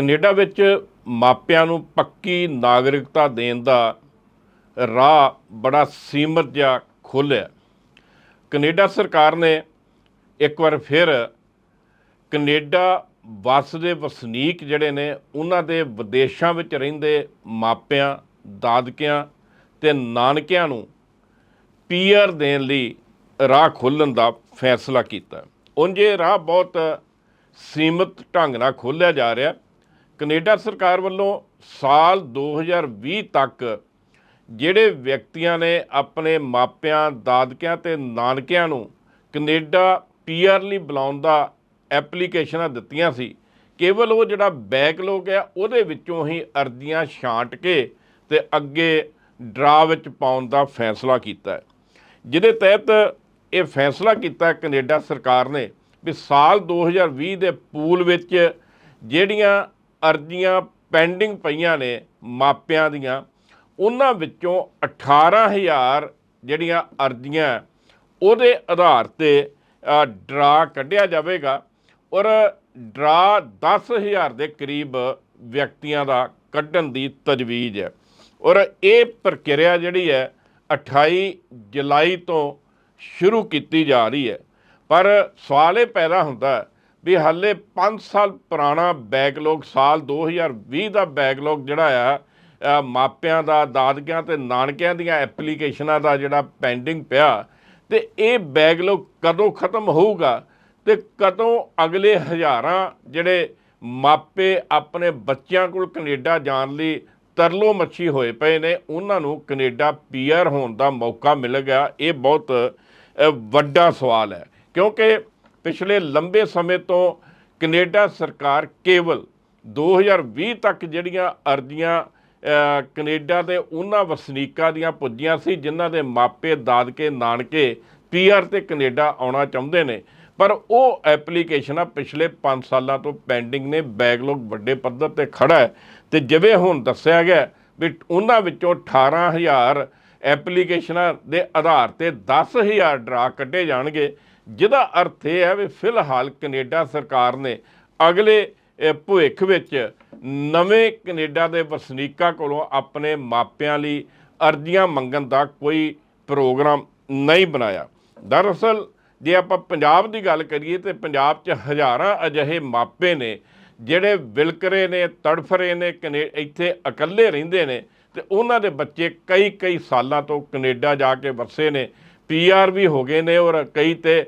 Canada ਵਿੱਚ ਮਾਪਿਆਂ ਨੂੰ ਪੱਕੀ ਨਾਗਰਿਕਤਾ ਦੇਣ ਦਾ ਰਾਹ ਬੜਾ ਸੀਮਤ ਜਿਹਾ ਖੋਲ੍ਹਿਆ। ਕੈਨੇਡਾ ਸਰਕਾਰ ਨੇ ਇੱਕ ਵਾਰ ਫਿਰ ਕੈਨੇਡਾ ਵਸ ਵਸਨੀਕ ਜਿਹੜੇ ਨੇ, ਉਹਨਾਂ ਦੇ ਵਿਦੇਸ਼ਾਂ ਵਿੱਚ ਰਹਿੰਦੇ ਮਾਪਿਆਂ, ਦਾਦਕਿਆਂ ਤੇ ਨਾਨਕਿਆਂ ਨੂੰ ਪੀਆਰ ਦੇਣ ਲਈ ਰਾਹ ਖੋਲ੍ਹਣ ਦਾ ਫੈਸਲਾ ਕੀਤਾ। ਉਂਝ ਇਹ ਰਾਹ ਬਹੁਤ ਸੀਮਤ ਢੰਗ ਨਾਲ ਖੋਲ੍ਹਿਆ ਜਾ ਰਿਹਾ। ਕੈਨੇਡਾ ਸਰਕਾਰ ਵੱਲੋਂ ਸਾਲ 2020 ਤੱਕ ਜਿਹੜੇ ਵਿਅਕਤੀਆਂ ਨੇ ਆਪਣੇ ਮਾਪਿਆਂ, ਦਾਦਕਿਆਂ ਤੇ ਨਾਨਕਿਆਂ ਨੂੰ ਕੈਨੇਡਾ ਪੀਆਰ ਲਈ ਬੁਲਾਉਣ ਦਾ ਐਪਲੀਕੇਸ਼ਨਾਂ ਦਿੱਤੀਆਂ ਸੀ, ਕੇਵਲ ਉਹ ਜਿਹੜਾ ਬੈਕਲੌਗ ਹੈ ਉਹਦੇ ਵਿੱਚੋਂ ਹੀ ਅਰਜ਼ੀਆਂ ਛਾਂਟ ਕੇ ਤੇ ਅੱਗੇ ਡਰਾ ਵਿੱਚ ਪਾਉਣ ਦਾ ਫੈਸਲਾ ਕੀਤਾ ਹੈ। ਜਿਹਦੇ ਤਹਿਤ ਇਹ ਫੈਸਲਾ ਕੀਤਾ ਕੈਨੇਡਾ ਸਰਕਾਰ ਨੇ ਵੀ ਸਾਲ 2020 ਦੇ ਪੂਲ ਵਿੱਚ ਜਿਹੜੀਆਂ ਅਰਜ਼ੀਆਂ ਪੈਂਡਿੰਗ ਪਈਆਂ ਨੇ ਮਾਪਿਆਂ ਦੀਆਂ, ਉਹਨਾਂ ਵਿੱਚੋਂ 18000 ਜਿਹੜੀਆਂ ਅਰਜ਼ੀਆਂ ਉਹਦੇ ਆਧਾਰ ਤੇ ਡਰਾ ਕੱਢਿਆ ਜਾਵੇਗਾ ਔਰ ਡਰਾ 10000 ਦੇ ਕਰੀਬ ਵਿਅਕਤੀਆਂ ਦਾ ਕੱਢਣ ਦੀ ਤਜਵੀਜ਼ ਹੈ। ਔਰ ਇਹ ਪ੍ਰਕਿਰਿਆ ਜਿਹੜੀ ਹੈ 28 ਜੁਲਾਈ ਤੋਂ ਸ਼ੁਰੂ ਕੀਤੀ ਜਾ ਰਹੀ ਹੈ। ਪਰ ਸਵਾਲ ਇਹ ਪੈਦਾ ਹੁੰਦਾ ਵੀ ਹਾਲੇ 5 ਸਾਲ ਪੁਰਾਣਾ ਬੈਕਲੌਗ ਸਾਲ 2020 ਦਾ ਬੈਕਲੌਗ ਜਿਹੜਾ ਆ ਮਾਪਿਆਂ ਦਾ, ਦਾਦਕਿਆਂ ਤੇ ਨਾਨਕਿਆਂ ਦੀਆਂ ਐਪਲੀਕੇਸ਼ਨਾਂ ਦਾ ਜਿਹੜਾ ਪੈਂਡਿੰਗ ਪਿਆ, ਤੇ ਇਹ ਬੈਕਲੌਗ ਕਦੋਂ ਖਤਮ ਹੋਊਗਾ? ਤੇ ਕਦੋਂ ਅਗਲੇ ਹਜ਼ਾਰਾਂ ਜਿਹੜੇ ਮਾਪੇ ਆਪਣੇ ਬੱਚਿਆਂ ਕੋਲ ਕੈਨੇਡਾ ਜਾਣ ਲਈ ਤਰਲੋ ਮੱਛੀ ਹੋਏ ਪਏ ਨੇ, ਉਹਨਾਂ ਨੂੰ ਕੈਨੇਡਾ ਪੀਆਰ ਹੋਣ ਦਾ ਮੌਕਾ ਮਿਲ ਗਿਆ, ਇਹ ਬਹੁਤ ਵੱਡਾ ਸਵਾਲ ਹੈ। ਕਿਉਂਕਿ ਪਿਛਲੇ ਲੰਬੇ ਸਮੇਂ ਤੋਂ ਕੈਨੇਡਾ ਸਰਕਾਰ ਕੇਵਲ 2020 ਤੱਕ ਜਿਹੜੀਆਂ ਅਰਜ਼ੀਆਂ ਅ, ਕੈਨੇਡਾ ਦੇ ਉਹਨਾਂ ਵਸਨੀਕਾਂ ਦੀਆਂ ਪੁੱਜੀਆਂ ਸੀ ਜਿਨ੍ਹਾਂ ਦੇ ਮਾਪੇ ਦਾਦਕੇ ਨਾਨਕੇ ਪੀਆਰ ਤੇ ਕੈਨੇਡਾ ਆਉਣਾ ਚਾਹੁੰਦੇ ਨੇ। ਪਰ ਉਹ ਐਪਲੀਕੇਸ਼ਨਾਂ ਪਿਛਲੇ 5 ਸਾਲਾਂ ਤੋਂ ਪੈਂਡਿੰਗ ਨੇ ਬੈਕਲੌਗ ਵੱਡੇ ਪੱਧਰ ਤੇ ਖੜਾ ਹੈ। ਤੇ ਜਿਵੇਂ ਹੁਣ ਦੱਸਿਆ ਗਿਆ ਵੀ ਉਹਨਾਂ ਵਿੱਚੋਂ 18000 ਐਪਲੀਕੇਸ਼ਨਾਂ ਦੇ ਆਧਾਰ ਤੇ 10000 ਡਰਾ ਕੱਢੇ ਜਾਣਗੇ। ਜਿਹਦਾ ਅਰਥ ਇਹ ਹੈ ਵੀ ਫਿਲਹਾਲ ਕੈਨੇਡਾ ਸਰਕਾਰ ਨੇ ਅਗਲੇ ਭਵਿੱਖ ਵਿੱਚ ਨਵੇਂ ਕੈਨੇਡਾ ਦੇ ਵਸਨੀਕਾਂ ਕੋਲੋਂ ਆਪਣੇ ਮਾਪਿਆਂ ਲਈ ਅਰਜ਼ੀਆਂ ਮੰਗਣ ਦਾ ਕੋਈ ਪ੍ਰੋਗਰਾਮ ਨਹੀਂ ਬਣਾਇਆ। ਦਰਅਸਲ ਜੇ ਆਪਾਂ ਪੰਜਾਬ ਦੀ ਗੱਲ ਕਰੀਏ ਤੇ ਪੰਜਾਬ 'ਚ ਹਜ਼ਾਰਾਂ ਅਜਿਹੇ ਮਾਪੇ ਨੇ ਜਿਹੜੇ ਵਿਲਕਰੇ ਨੇ ਤੜਫਰੇ ਨੇ, ਕਨੇ, ਇੱਥੇ ਇਕੱਲੇ ਰਹਿੰਦੇ ਨੇ ਤੇ ਉਹਨਾਂ ਦੇ ਬੱਚੇ ਕਈ ਕਈ ਸਾਲਾਂ ਤੋਂ ਕੈਨੇਡਾ ਜਾ ਕੇ ਵਸੇ ਨੇ। ਪੀਆਰ ਵੀ ਹੋ ਗਏ ਨੇ ਔਰ ਕਈ ਤੇ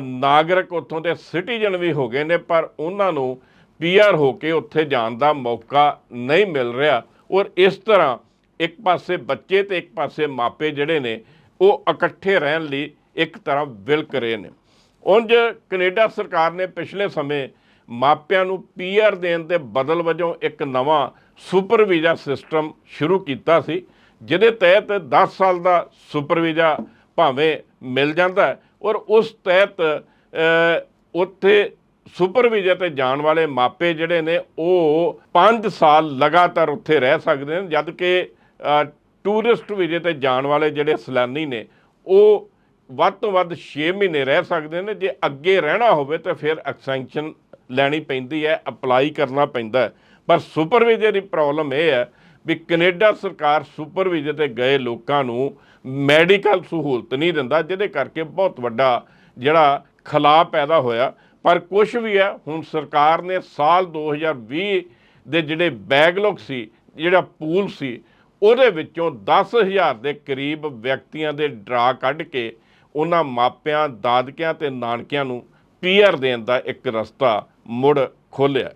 ਨਾਗਰਿਕ ਉੱਥੋਂ ਦੇ ਸਿਟੀਜ਼ਨ ਵੀ ਹੋ ਗਏ ਨੇ, ਪਰ ਉਹਨਾਂ ਨੂੰ ਪੀਆਰ ਹੋ ਕੇ ਉੱਥੇ ਜਾਣ ਦਾ ਮੌਕਾ ਨਹੀਂ ਮਿਲ ਰਿਹਾ। ਔਰ ਇਸ ਤਰ੍ਹਾਂ ਇੱਕ ਪਾਸੇ ਬੱਚੇ ਤੇ ਇੱਕ ਪਾਸੇ ਮਾਪੇ ਜਿਹੜੇ ਨੇ, ਉਹ ਇਕੱਠੇ ਰਹਿਣ ਲਈ ਇੱਕ ਤਰ੍ਹਾਂ ਵਿਲਕ ਰਹੇ ਨੇ। ਉਂਝ ਕੈਨੇਡਾ ਸਰਕਾਰ ਨੇ ਪਿਛਲੇ ਸਮੇਂ ਮਾਪਿਆਂ ਨੂੰ ਪੀਆਰ ਦੇਣ ਦੇ ਬਦਲ ਵਜੋਂ ਇੱਕ ਨਵਾਂ ਸੁਪਰ ਵੀਜ਼ਾ ਸਿਸਟਮ ਸ਼ੁਰੂ ਕੀਤਾ ਸੀ, ਜਿਹਦੇ ਤਹਿਤ 10 ਸਾਲ ਦਾ ਸੁਪਰ ਵੀਜ਼ਾ ਭਾਵੇਂ ਮਿਲ ਜਾਂਦਾ ਔਰ ਉਸ ਤਹਿਤ ਉੱਥੇ ਸੁਪਰ ਵੀਜ਼ੇ ਤੇ ਜਾਣ ਵਾਲੇ ਮਾਪੇ ਜਿਹੜੇ ਨੇ, ਉਹ 5 ਸਾਲ ਲਗਾਤਾਰ ਉੱਥੇ ਰਹਿ ਸਕਦੇ ਨੇ, ਜਦ ਕਿ ਟੂਰਿਸਟ ਵੀਜ਼ੇ ਤੇ ਜਾਣ ਵਾਲੇ ਜਿਹੜੇ ਸੈਲਾਨੀ ਨੇ, ਉਹ ਵੱਧ ਤੋਂ ਵੱਧ 6 ਮਹੀਨੇ ਰਹਿ ਸਕਦੇ ਨੇ, ਜੇ ਅੱਗੇ ਰਹਿਣਾ ਹੋਵੇ ਤਾਂ ਫਿਰ ਐਕਸਟੈਂਸ਼ਨ ਲੈਣੀ ਪੈਂਦੀ ਹੈ, ਅਪਲਾਈ ਕਰਨਾ ਪੈਂਦਾ ਪਰ ਸੁਪਰ ਵੀਜ਼ੇ ਦੀ ਪ੍ਰੋਬਲਮ ਇਹ ਹੈ ਵੀ ਕੈਨੇਡਾ ਸਰਕਾਰ ਸੁਪਰ ਵੀਜ਼ੇ ਤੇ ਗਏ ਲੋਕਾਂ ਨੂੰ ਮੈਡੀਕਲ ਸਹੂਲਤ ਨਹੀਂ ਦਿੰਦਾ, ਜਿਹਦੇ ਕਰਕੇ ਬਹੁਤ ਵੱਡਾ ਜਿਹੜਾ ਖਲਾ ਪੈਦਾ ਹੋਇਆ। ਪਰ ਕੁਝ ਵੀ ਹੈ, ਹੁਣ ਸਰਕਾਰ ਨੇ ਸਾਲ 2020 ਦੇ ਜਿਹੜੇ ਬੈਕਲੌਗ ਸੀ, ਜਿਹੜਾ ਪੂਲ ਸੀ, ਉਹਦੇ ਵਿੱਚੋਂ 10000 ਦੇ ਕਰੀਬ ਵਿਅਕਤੀਆਂ ਦੇ ਡਰਾ ਕੱਢ ਕੇ ਉਹਨਾਂ ਮਾਪਿਆਂ, ਦਾਦਕਿਆਂ ਤੇ ਨਾਨਕਿਆਂ ਨੂੰ ਪੀਆਰ ਦੇਣ ਦਾ ਇੱਕ ਰਸਤਾ ਮੁੜ ਖੋਲ੍ਹਿਆ